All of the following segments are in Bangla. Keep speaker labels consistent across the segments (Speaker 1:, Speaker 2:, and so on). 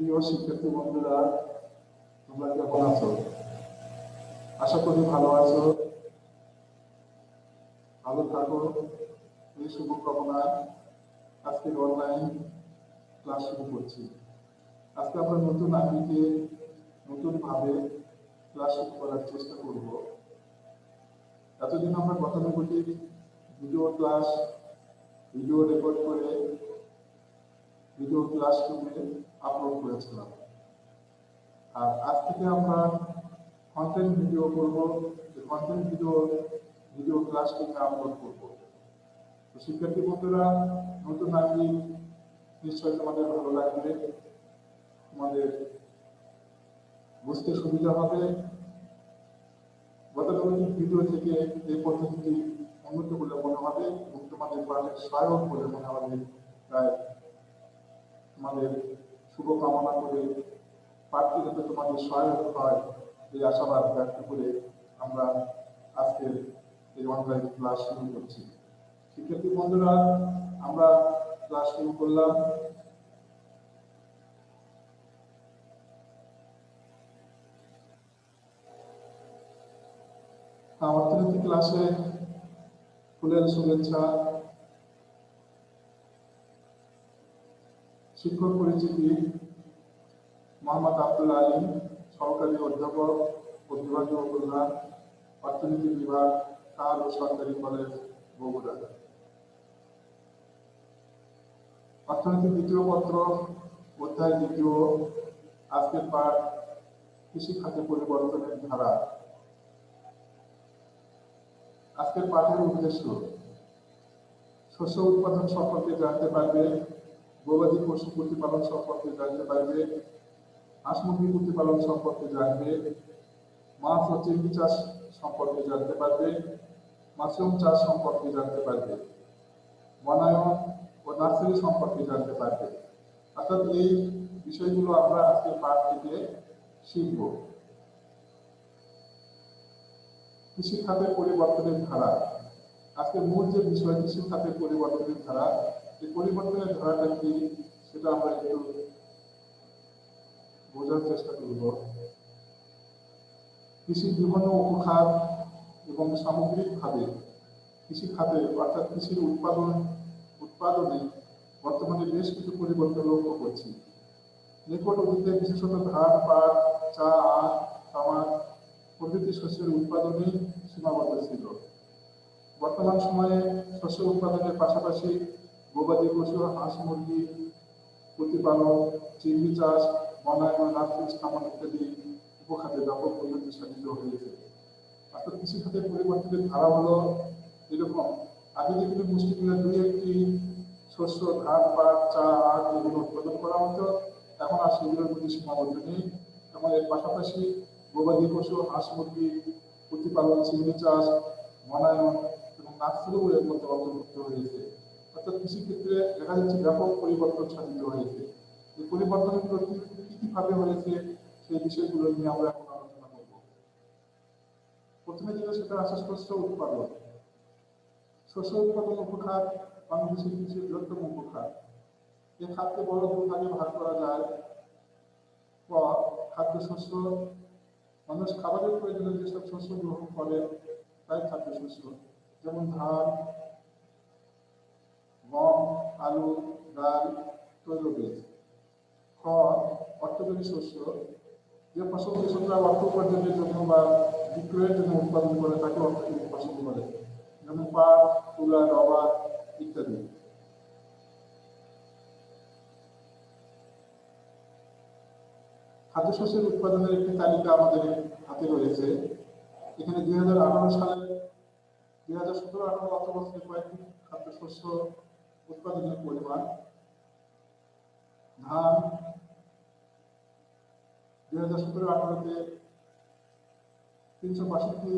Speaker 1: প্রিয় শিক্ষার্থী বন্ধুরা, তোমরা কেমন আছো? আশা করি ভালো আছো। ভালো থাকো। এই শুভকামনায় আজকের অনলাইন ক্লাস শুরু করছি। আজকে আমরা নতুন আঙ্গিকে নতুন ভাবে ক্লাস শুরু করার চেষ্টা করব। এতদিন আমরা গতানুগতিক ভিডিও ক্লাস ভিডিও রেকর্ড করে ভিডিও ক্লাসরুমে আপলোড করেছিলাম। আর আজ থেকে আমরা কন্টেন্ট ভিডিও করব। কন্টেন্ট ভিডিও ভিডিও ক্লাসরুমে আপলোড করব। তো শিক্ষার্থী বন্ধুরা, নতুন আগে নিশ্চয়ই তোমাদের ভালো লাগবে। তোমাদের বুঝতে সুবিধা হবে। গতানুগতিক ভিডিও থেকে এই পদ্ধতিটি উন্নত বলে মনে হবে এবং তোমাদের পাঠের সহায়ক বলে মনে হবে। তাই তোমাদের শুভকামনা করে পাঠটি যাতে তোমাদের সহায়ক হয় এই আশাবাদ ব্যক্ত করে আমরা আজকের এই অনলাইন ক্লাস শুরু করছি। শিক্ষার্থী বন্ধুরা, আমরা ক্লাস শুরু করলাম। অর্থনীতি ক্লাসে ফুলের শুভেচ্ছা। শিক্ষক পরিচিতি, মোহাম্মদ আব্দুল আলী সহকারী অধ্যাপক বিভাগীয় প্রধান অর্থনীতি বিভাগ, তার ও সরকারি কলেজ, বগুড়া। অর্থনীতি দ্বিতীয় পত্র, অধ্যায় দ্বিতীয়, আজকের পাঠ, কৃষি খাতে পরিবর্তনের ধারা। আজকের পাঠের উদ্দেশ্য, শস্য উৎপাদন সম্পর্কে জানতে পারবে গবাদি পশু প্রতিপালন সম্পর্কে জানতে পারবে, হাঁস মুরগি প্রতিপালন সম্পর্কে জানবে, মাছ ও চিংড়ি চাষ সম্পর্কে জানতে পারবে, মাশরুম চাষ সম্পর্কে জানতে পারবে, বনায়ন ও নার্সারি সম্পর্কে জানতে পারবে। অর্থাৎ এই বিষয়গুলো আমরা আজকে পাঠ থেকে শিখব। কৃষি খাতের পরিবর্তনের ধারা। আজকে মূল যে বিষয় কৃষি খাতের পরিবর্তনের ধারা এই পরিবর্তনের ধারাটা কি, সেটা আমরা একটু বোঝার চেষ্টা করব। কৃষির বিভিন্ন উপখাত এবং সামগ্রিকভাবে কৃষি খাতে অর্থাৎ কৃষির উৎপাদন, উৎপাদনে বর্তমানে বেশ কিছু পরিবর্তন লক্ষ্য করছি। নিকট অতীতে বিশেষত ধান, পাট, চা, আখ, তামাক প্রভৃতি শস্যের উৎপাদনে সীমাবদ্ধ ছিল। বর্তমান সময়ে শস্য উৎপাদনের পাশাপাশি গবাদি পশু, হাঁস, মুরগি প্রতিপালন চিংড়ি চাষ বনায়ন নার্সিং স্থাপন ইত্যাদি উপখাতে ব্যাপক উন্নতি সাধিত হয়েছে অর্থাৎ কৃষি খাতের পরিবর্তনের ধারা হলো এরকম। আগে যেগুলো মুষ্টিমেয় দুই একটি শস্য, ধান, পাট, চা, আখ এগুলো উৎপাদন করা হতো। এখন আর সেগুলোর প্রতি সীমাবদ্ধ নেই। এবং এর পাশাপাশি গবাদি পশু, হাঁস, মুরগি প্রতিপালন চিংড়ি চাষ বনায়ন এবং নার্সারিও এর মধ্যে অন্তর্ভুক্ত হয়েছে অর্থাৎ কৃষিক্ষেত্রে দেখা যাচ্ছে ব্যাপক পরিবর্তন সাধিত হয়েছে। এই পরিবর্তনগুলো কি কি কীভাবে হয়েছে, সেই বিষয়গুলো নিয়ে আমরা এখন আলোচনা করব। প্রথমে যেটা সেটা আছে শস্য উৎপাদন। শস্য উৎপাদন উপখাত বাংলাদেশের কৃষির বৃহত্তম উপখাত। এই খাতকে বড় দু ভাগে করা যায়। ক খাদ্য শস্য মানুষ খাবারের প্রয়োজনে যেসব শস্য গ্রহণ করে, তাই খাদ্য শস্য যেমন ধান গম আলু, ডাল, তৈলবীজ। খ, অর্থকরী শস্য। যে ফসল কৃষকরা অর্থ উপার্জনের জন্য বা বিক্রয়ের জন্য উৎপাদন করে, তাকে অর্থকরী ফসল বলে। যেমন পাট, তুলা রবার ইত্যাদি। খাদ্যশস্যের উৎপাদনের একটি তালিকা আমাদের হাতে রয়েছে। এখানে দুই হাজার আঠারো সালে দুই হাজার সতেরো আঠারো অর্থ বছরে কয়েকটি খাদ্যশস্য উৎপাদনের পরিমাণ, ধান দুই হাজার সতেরো আঠারোতে তিনশো বাষট্টি,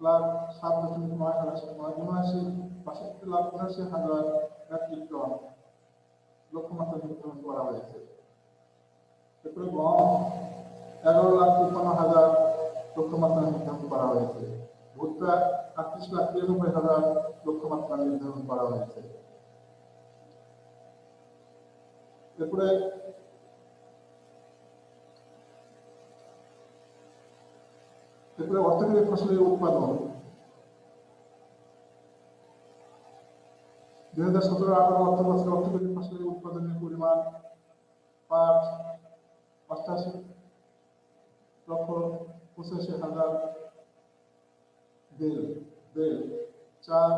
Speaker 1: লাখ সাত দশমিক নয় উনআশি, বাষট্টি লাখ উনআশি হাজার মেট্রিক টন লক্ষ্যমাত্রা নির্ধারণ করা হয়েছে। এরপরে গম, এগারো লাখ তিপ্পান্ন হাজার লক্ষ্যমাত্রা নির্ধারণ করা হয়েছে। ভুট্টা আটত্রিশ লাখ তিরানব্বই হাজার লক্ষ্যমাত্রা নির্ধারণ করা হয়েছে। এরপরে এরপরে অর্থকরী ফসলের উৎপাদন। দুই হাজার সতেরো আঠারো অর্থ বছরে অর্থকরী ফসলের উৎপাদনের পরিমাণ পাঁচ অষ্টাশি লক্ষ পঁচাশি হাজার বেল বেল, চার,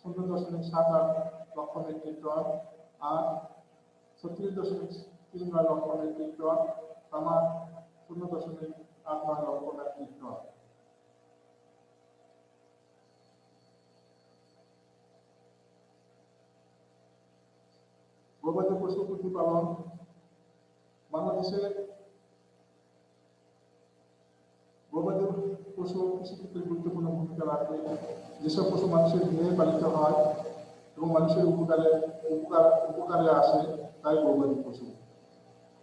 Speaker 1: শূন্য দশমিক সাত আট লক্ষ মেট্রিক টন আর ছত্রিশ দশমিক তিন নয় লক্ষ মেট্রিক টন তামাক শূন্য দশমিক আট নয় লক্ষ মেট্রিক টন। গবাদি পশু প্রতিপালন, বাংলাদেশে গবাদি পশু কৃষিক্ষেত্রে গুরুত্বপূর্ণ ভূমিকা রাখে। যেসব পশু মানুষের গৃহে পালিত হয় এবং মানুষের উপকারে, উপকার, উপকারে আসে, তাই গবাদি পশু।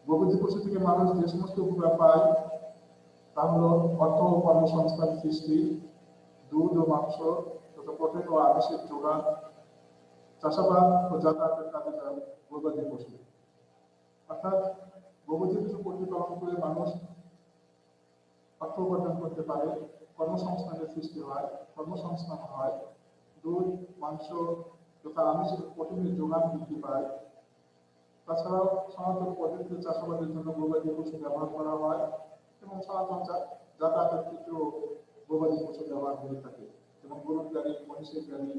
Speaker 1: গবাদি পশু থেকে মানুষ যে সমস্ত উপকার পায়, তা হলো অর্থ ও কর্মসংস্থান, সৃষ্টি, দুধ ও মাংস তথা প্রোটিন ও আমিষের যোগান, চাষাবাদ ও যাতায়াতের কাজে যায় গবাদি পশু। অর্থাৎ গবাদি পশু প্রতিপালন করে মানুষ অর্থ উপার্জন করতে পারে, কর্মসংস্থানের সৃষ্টি হয়, কর্মসংস্থান হয়, দুধ, মাংস তথা আমিষের প্রোটিনের যোগান বৃদ্ধি পায়। তাছাড়াও সনাতন পদ্ধতিতে চাষাবাদের জন্য গবাদি পশু ব্যবহার করা হয় এবং সনাতন যাতায়াতের ক্ষেত্রেও গবাদি পশু ব্যবহার হয়ে থাকে এবং গরুর গাড়ি, মহিষের গাড়ি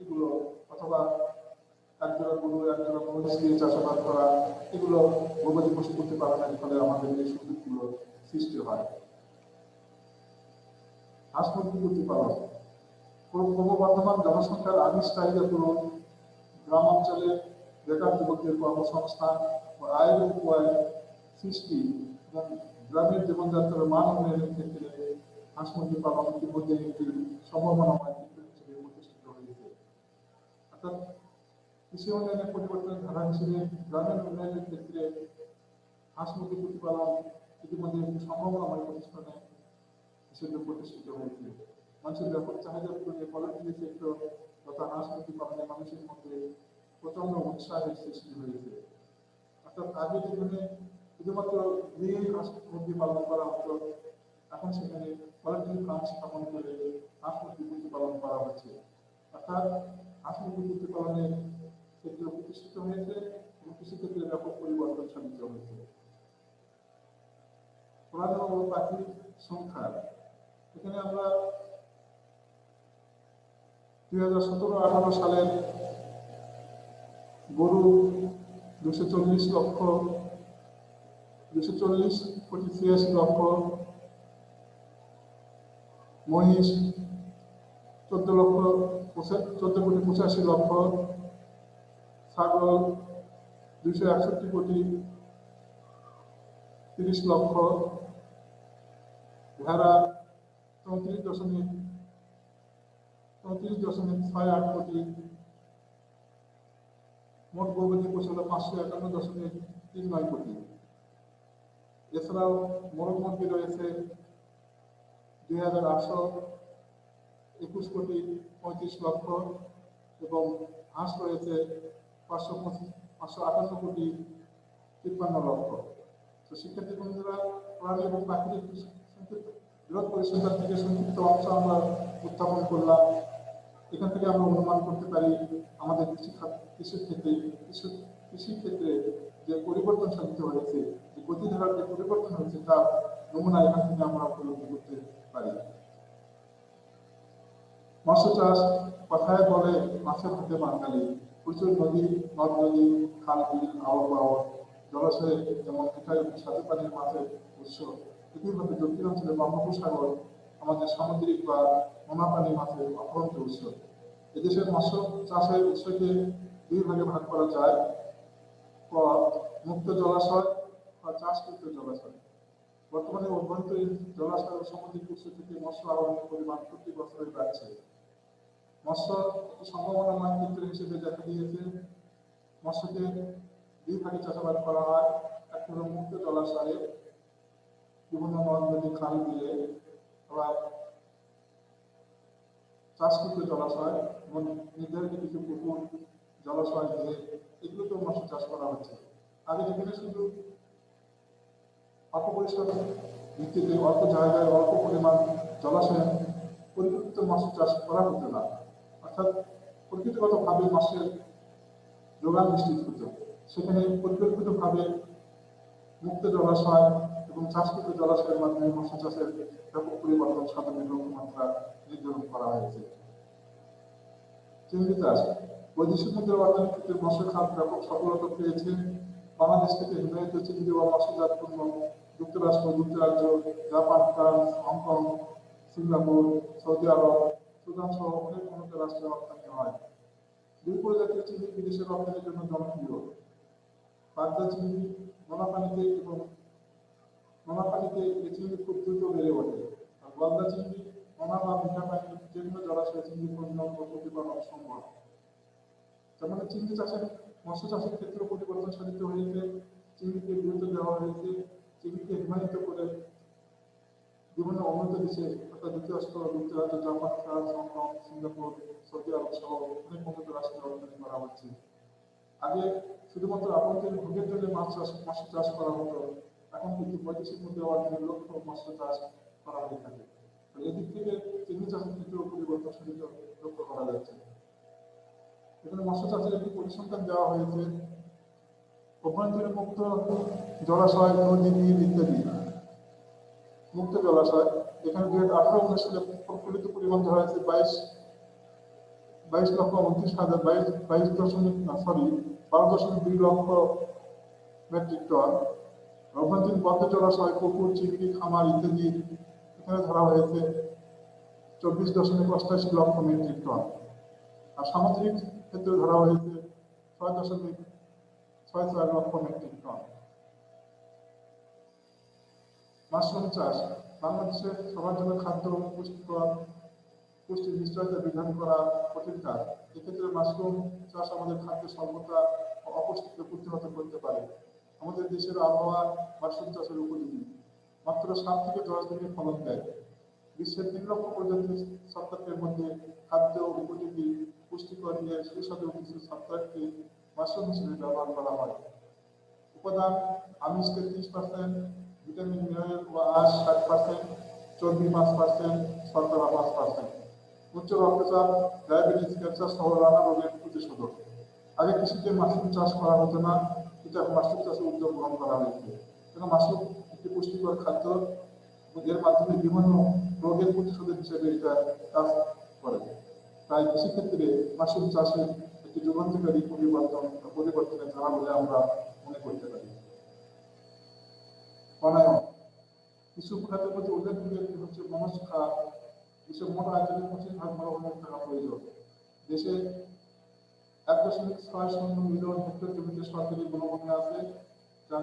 Speaker 1: এগুলো অথবা একজোড়া গরু, একজোড়া মহিষ দিয়ে চাষাবাদ করা এগুলো গবাদি পশু করতে পালনের ফলে আমাদের এই সুযোগগুলো সৃষ্টি হয়। হাঁস মুরগি প্রতিপালন ক্রম- ক্রমবর্ধমান জনসংখ্যার আমিষ চাহিদা পূরণ গ্রাম অঞ্চলে বেকার যুবকদের কর্মসংস্থান ও আয়ের উপায় সৃষ্টি গ্রামের জীবনযাত্রার মান উন্নয়নের ক্ষেত্রে হাঁস মুরগি পালন ইতিমধ্যে একটি সম্ভাবনাময় হিসেবে অর্থাৎ কৃষি উন্নয়নের পরিবর্তনের ধারা হিসেবে গ্রামের উন্নয়নের ক্ষেত্রে হাঁস মুরগি প্রতিপালন ইতিমধ্যে একটি সম্ভাবনাময় প্রতিষ্ঠানে হিসেবে প্রতিষ্ঠিত হয়েছে মানুষের ব্যাপক চাহিদা পূরণে পোল্ট্রি সেক্টর তথা মুরগি পালনে মানুষের মধ্যে প্রচণ্ড উৎসাহের সৃষ্টি হয়েছে। অর্থাৎ আগে যেখানে শুধুমাত্র হাঁস মুরগি পালন করা হতো, এখন সেখানে পোল্ট্রি ফার্ম স্থাপন করে হাঁস মুরগি প্রতিপালন করা হচ্ছে। অর্থাৎ মুরগি প্রতিপালনের ক্ষেত্রে প্রতিষ্ঠিত হয়েছে এবং কৃষিক্ষেত্রে ব্যাপক পরিবর্তন সাধিত হয়েছে। প্রাণ ও পাখির সংখ্যা এখানে আমরা দুই হাজার সতেরো আঠারো সালের গরু দুশো চল্লিশ লক্ষ দুশো চল্লিশ কোটি ছিয়াশি লক্ষ, মহিষ চোদ্দ লক্ষ চোদ্দ কোটি পঁচাশি লক্ষ, ছাগল দুশো একষট্টি কোটি তিরিশ লক্ষ, ভেড়া চৌত্রিশ দশমিক চৌত্রিশ দশমিক ছয় আট কোটি, মোট গবাদি পশু হলো পাঁচশো একান্ন দশমিক তিন নয় কোটি। এছাড়াও মুরগি রয়েছে দুই হাজার আটশো একুশ কোটি পঁয়ত্রিশ লক্ষ এবং হাঁস রয়েছে পঁচিশ পাঁচশো আটান্ন কোটি তিপ্পান্ন লক্ষ। তো শিক্ষার্থী বন্ধুরা প্রাণী এবং প্রাকৃতিক বৃহৎ পরিসংখ্যান থেকে সংক্ষিপ্ত অংশ আমরা উত্থাপন করলাম। এখান থেকে আমরা অনুমান করতে পারি আমাদের কৃষি কৃষির ক্ষেত্রে কৃষি কৃষির ক্ষেত্রে যে পরিবর্তন সাধিত হয়েছে, যে গতিধারার যে পরিবর্তন হয়েছে তার নমুনা এখান থেকে আমরা উপলব্ধি করতে পারি। মৎস্য চাষ কথায় বলে মাছের হাতে বাঙালি। প্রচুর নদী, নদ নদী, খাল বিল আওয়ার পাওয়ার জলাশয়ে যেমন মিঠাই সাথে পানির মাছের উৎস একইভাবে দক্ষিণাঞ্চলে বঙ্গোপসাগর, আমাদের সামুদ্রিক বা নোনা পানি মাছের অপরন্ত উৎস। এদেশের মৎস্য চাষের উৎসকে দুই ভাগে ভাগ করা যায়। ক, মুক্ত জলাশয় বা চাষকৃত জলাশয়। বর্তমানে অভ্যন্তরীণ জলাশয় ও সামুদ্রিক উৎস থেকে মৎস্য আহরণের পরিমাণ প্রতি বছরে বাড়ছে। মৎস্য একটি সম্ভাবনাময় ক্ষেত্র হিসেবে দেখা দিয়েছে। মৎস্যকে দুই ভাগে চাষাবাদ করা হয়। এক হলো মুক্ত জলাশয়ে বিভিন্ন নদ নদী খাল আবার চাষকৃত জলাশয় এবং নির্ধারিত কিছু পুকুর, জলাশয় দিয়ে এগুলোতেও মৎস্য চাষ করা হচ্ছে। আগে যেখানে শুধু অপপরিষ্কার ভিত্তিতে অল্প জায়গায় অল্প পরিমাণ জলাশয়ে পরিকল্পিত মাছ চাষ করা হতো না। অর্থাৎ প্রকৃতিগতভাবে মাছের যোগান নিশ্চিত হতো। সেখানে পরিকল্পিতভাবে মুক্ত জলাশয় এবং চাষকৃত জলাশয়ের মাধ্যমে মৎস্য চাষের ব্যাপক পরিবর্তন সাধনের লক্ষ্যমাত্রা নির্ধারণ করা হয়েছে। চিংড়ি চাষ বৈদেশিক মুদ্রার অর্থনীতিতে মৎস্য খাত ব্যাপক সফলতা পেয়েছে। বাংলাদেশ থেকে হিমায়িত চিংড়ি বা মৎস্যজাত পণ্য যুক্তরাষ্ট্র, যুক্তরাজ্য, Japan, France, Hong Kong, Singapore, Saudi আরব, সুদান সহ অনেক উন্নত রাষ্ট্রে রপ্তানি হয়। দুই প্রজাতির চিংড়ি বিদেশে রপ্তানির জন্য জনপ্রিয়। পাবদা চিংড়ি নোনা পানিতে এবং নোনা পানিতে এই চিংড়ি খুব দ্রুত বেড়ে ওঠে। আর গলদা চিংড়ি নোনা বা মিঠা পানি যে কোনো জলাশয়ে চিংড়ি ও প্রতিপালন সম্ভব। যেমন চিংড়ি চাষের, মৎস্য চাষের ক্ষেত্রে পরিবর্তন সাধিত হয়েছে, চিংড়িকে গুরুত্ব দেওয়া হয়েছে, চিংড়িকে হিমায়িত করে বিভিন্ন উন্নত দেশে, অর্থাৎ যুক্তরাষ্ট্র যুক্তরাজ্য, Japan, France, Hong Kong, Singapore, Saudi আরব সহ অনেক উন্নত রাষ্ট্রে রপ্তানি করা হচ্ছে। আগে শুধুমাত্র আপনাদের ভোগের জন্য মাছ চাষ মাছ চাষ করা হতো। এখন কিন্তু বৈদেশিক মধ্যে অর্জনের লক্ষ্য মৎস্য চাষ করা হয়ে থাকে। তো এদিক থেকে চিংড়ি চাষের ক্ষেত্রেও পরিবর্তন সাধিত লক্ষ্য করা যাচ্ছে। এখানে মৎস্য চাষের একটি পরিসংখ্যান দেওয়া হয়েছে, অভ্যন্তরীণ মুক্ত জলাশয়, নদী বিল ইত্যাদি। মুক্ত জলাশয়। এখানে দুই হাজার আঠারো উনিশ সালে প্রফুল্লিত পরিমাণ ধরা হয়েছে বাইশ বাইশ লক্ষ উনত্রিশ হাজার বাইশ বাইশ দশমিক সরি বারো দশমিক দুই লক্ষ মেট্রিক টন। অভ্যন্তরীণ বদ্ধ জলাশয় পুকুর চিংড়ি, খামার ইত্যাদি এখানে ধরা হয়েছে। চব্বিশ দশমিক অষ্টাশি লক্ষ মেট্রিক টন। আর সামুদ্রিক ক্ষেত্রে ধরা হয়েছে ছয় দশমিক ছয় ছয় লক্ষ মেট্রিক টন। মাশরুম চাষ, বাংলাদেশের সবার জন্য খাদ্য পুষ্টিকর, পুষ্টির নিশ্চয়তা বিধান করা কঠিন কাজ। এক্ষেত্রে মাশরুম চাষ আমাদের খাদ্য ও অপুষ্টিকে প্রতিহত করতে পারে। আমাদের দেশের আবহাওয়া মাশরুম চাষের উপযোগী। মাত্র সাত থেকে দশ দিনে ফলন দেয়। বিশ্বের তিন লক্ষ প্রজাতির ছত্রাকের মধ্যে খাদ্য, উপযোগী, পুষ্টিকর নিয়ে সুস্বাদু কিছু ছত্রাককে মাশরুম হিসেবে ব্যবহার করা হয়। উপাদান আমিষ তেত্রিশ পার্সেন্ট ভিটামিন, মিনারেল ও আঁশ ষাট পার্সেন্ট চর্বি পাঁচ পার্সেন্ট শর্করা পাঁচ পার্সেন্ট উচ্চ রক্তচাপ, ডায়াবেটিস, ক্যান্সার সহ নানা রোগের প্রতিষেধক। আগে কৃষিতে মাশরুম চাষ করা হতো না। এটা মাশরুম চাষের উদ্যোগ গ্রহণ করা হয়েছে। কেন মাশরুম একটি পুষ্টিকর খাদ্য এর মাধ্যমে বিভিন্ন রোগের প্রতিশোধক হিসেবে এটা কাজ করে। তাই কৃষিক্ষেত্রে মাশরুম চাষের একটি যুগান্তকারী পরিবর্তন পরিবর্তনের ধারা বলে আমরা মনে করতে পারি। প্রাণায়াম। কিছু খাতের মধ্যে উল্লেখযোগ্য একটি হচ্ছে মনস্কা। এসব মোট আয়তনের পঁচিশ ভাগ মনোভাব থাকা প্রয়োজন। দেশে এক দশমিক ছয় শূন্য মিলিয়ন হেক্টর জমিতে সরকারি বনভূমি আছে, যা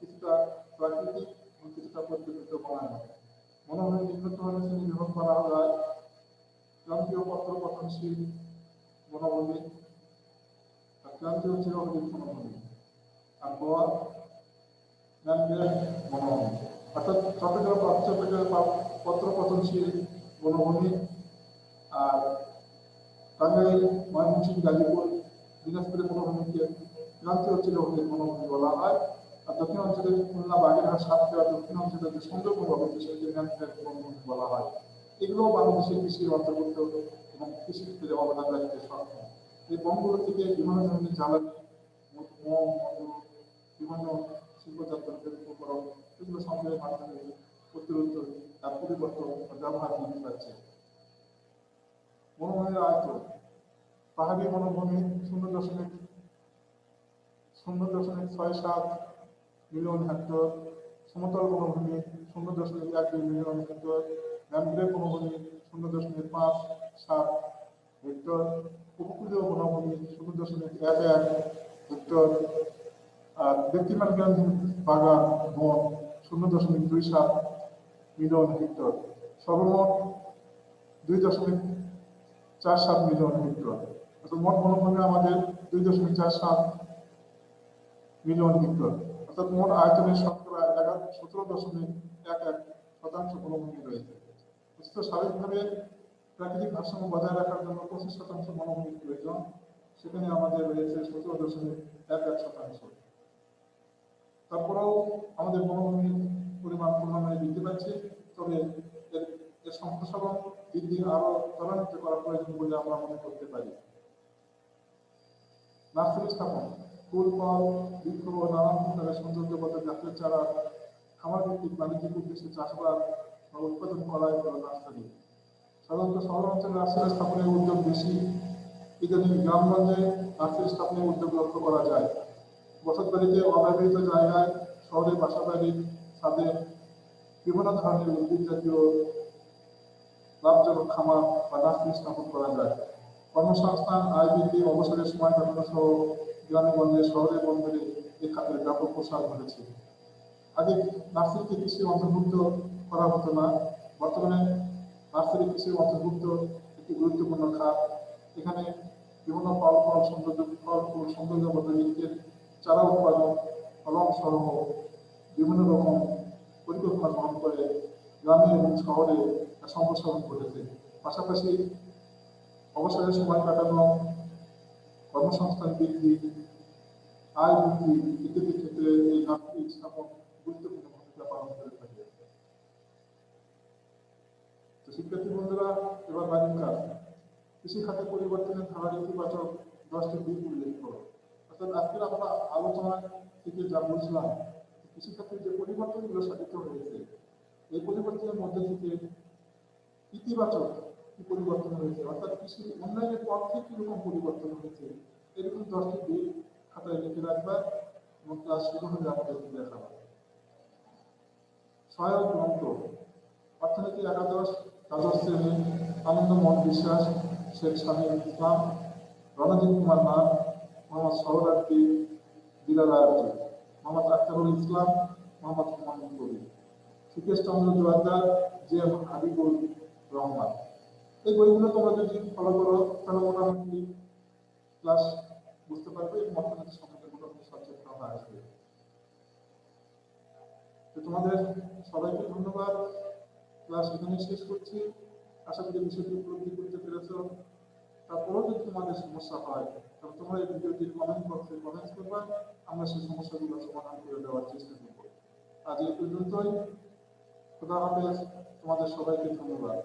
Speaker 1: কিছুটা প্রাকৃতিক এবং কিছুটা পরিকল্পিত বনায়ন বনভূমি বিভাগ করা হয়। ক্রান্তীয় পত্র পতনশীল বনভূমি আর ক্রান্তীয় চিরহরিত বনভূমি। আর গোয়া বনভূমি। অর্থাৎ চট্টগ্রাম পত্র বনভূমি। আর টাঙ্গাইল, ময়মনসিংহ, গাজীপুর দিনাজপুরের বনভূমিকে ক্রান্তীয় চিরহরিত বনভূমি বলা হয়? আর দক্ষিণ অঞ্চলে খুলনা, বাগেরহাট, সাতক্ষীরা, দক্ষিণ অঞ্চলে যে সুন্দরবন অবস্থিত সেটাকে ম্যানগ্রেভ বনভূমি বলা হয়? এগুলো বাংলাদেশের কৃষির অন্তর্ভুক্ত এবং কৃষি ক্ষেত্রে অবদান রাখতে সক্ষম। এই বনগুলো থেকে বিভিন্ন ধরনের জ্বালানি মোম মধু বিভিন্ন শিল্পজাত উপকরণ, এগুলো সংগ্রহের মাধ্যমে প্রতিরোধ তার পরিবর্তন ব্যবহার বৃদ্ধি পাচ্ছে। বনভূমির আয়তন পাহাড়ি বনভূমি শূন্য দশমিক শূন্য দশমিক ছয় সাত মিলিয়ন হেক্টর, সমতল বনভূমি শূন্য দশমিক এক দুই মিলিয়ন হেক্টর ম্যানগ্রেভ বনভূমি শূন্য দশমিক পাঁচ সাত হেক্টর, উপকূলীয় বনভূমি শূন্য দশমিক এক এক হেক্টর, আর ব্যক্তিমান গান্ধী বাগান বন শূন্য দশমিক দুই সাত মিলিয়ন হেক্টর। সর্বমোট দুই দশমিক চার সাত মিলিয়ন হেক্টর। অর্থাৎ মোট বনভূমি আমাদের দুই দশমিক চার সাত মিলিয়ন হেক্টর, অর্থাৎ মোট আয়তনের শতকরা এগারো সতেরো দশমিক এক এক শতাংশ বনভূমি রয়েছে। স্বাভাবিকভাবে প্রাকৃতিক ভারসাম্য বজায় রাখার জন্য পঁচিশ শতাংশ বনভূমির প্রয়োজন, সেখানে আমাদের রয়েছে সতেরো দশমিক এক এক শতাংশ। তারপরেও আমাদের বনভূমির পরিমাণ ক্রমান্বয়ে বৃদ্ধি পাচ্ছে, তবে এর সম্প্রসারণ বৃদ্ধি আরও ত্বরান্বিত করা প্রয়োজন বলে আমরা মনে করতে পারি। নার্সারি স্থাপন ফুল ফল বৃক্ষ ও নানান প্রকারের সৌন্দর্যবর্ধক জাতের চারা খামার ভিত্তিক বাণিজ্যিক উদ্দেশ্যে চাষবাস বা উৎপাদন করাই হলো নার্সারি সাধারণত শহর অঞ্চলে স্থাপনের উদ্যোগ বেশি। ইদানিং গ্রামগঞ্জে নার্সারি স্থাপনের উদ্যোগ লক্ষ্য করা যায়। বসতবাড়িতে অব্যবহৃত জায়গায় শহরে বাসাবাড়ির ছাদে বিভিন্ন ধরনের উদ্ভিদ জাতীয় লাভজনক খামার বা নার্সারি স্থাপন করা যায়। কর্মসংস্থান আয় অবসরের সময় সহ গ্রামে গঞ্জে শহরে বন্দরে এই খাতের ব্যাপক প্রসার ঘটেছে। আগে নার্সারিকে কৃষির অন্তর্ভুক্ত করা হতো না। বর্তমানে নার্সারি কৃষির অন্তর্ভুক্ত একটি গুরুত্বপূর্ণ খাত। এখানে বিভিন্ন ফল ফল সৌন্দর্য ফল, ফুল সৌন্দর্যবর্ধক বৃক্ষের চারা উৎপাদন, ফলন সহ বিভিন্ন রকম পরিকল্পনা গ্রহণ করে গ্রামে এবং শহরে সম্প্রসারণ ঘটেছে। পাশাপাশি অবসরের সময় কাটানো, কর্মসংস্থান বৃদ্ধি আয় বৃদ্ধি ইত্যাদি ক্ষেত্রে এই নার্সারি স্থাপন গুরুত্বপূর্ণ ভূমিকা পালন করে থাকে। তো শিক্ষার্থী বন্ধুরা, এবার বাড়ির কাজ। কৃষি খাতে পরিবর্তনের ধারার ইতিবাচক দশটি দিক উল্লেখ করো। অর্থাৎ আজকের আমরা আলোচনা থেকে যা বুঝলাম, কৃষি খাতের যে পরিবর্তনগুলো সাধিত হয়েছে, এই পরিবর্তনের মধ্যে থেকে ইতিবাচক পরিবর্তন হয়েছে। অর্থাৎ কৃষি উন্নয়নের পক্ষে কীরকম পরিবর্তন হয়েছে। এরকম দশটি দিক খাতায় লিখে রাখবা এবং ক্লাস শুরু হলে আমাদেরকে দেখাবা। সহায়ক গ্রন্থ। অর্থনীতি, একাদশ, দ্বাদশ শ্রেণি, আনন্দ, মন, বিশ্বাস, শেখ শামীম ইসলাম, রণজিৎ কুমার নাথ, মোহাম্মদ সহরার্থী বিলাল আয়োজি মোহাম্মদ আখতারুল ইসলাম, মোহাম্মদ হুমায়ুন কবির। Sukesh Chandra Joardar G M Habibul Rahman. এই বইগুলো তোমরা যদি ফলো করো, তাহলে মোটামুটি ক্লাস বুঝতে পারবে এবং অর্থনীতি সম্বন্ধে মোটামুটি সচেতন হয়ে আসবে। তো তোমাদের সবাইকে ধন্যবাদ। ক্লাস এখানে শেষ করছি। আশা করি বিষয়টি উপলব্ধি করতে পেরেছ। তারপরেও যদি তোমাদের সমস্যা হয় তবে তোমরা এই ভিডিওটির কমেন্ট বক্সে কমেন্ট করবা। আমরা সেই সমস্যাগুলো সমাধান করে দেওয়ার চেষ্টা করব। আজ এই পর্যন্তই। খোদা হাফেজ। তোমাদের সবাইকে ধন্যবাদ।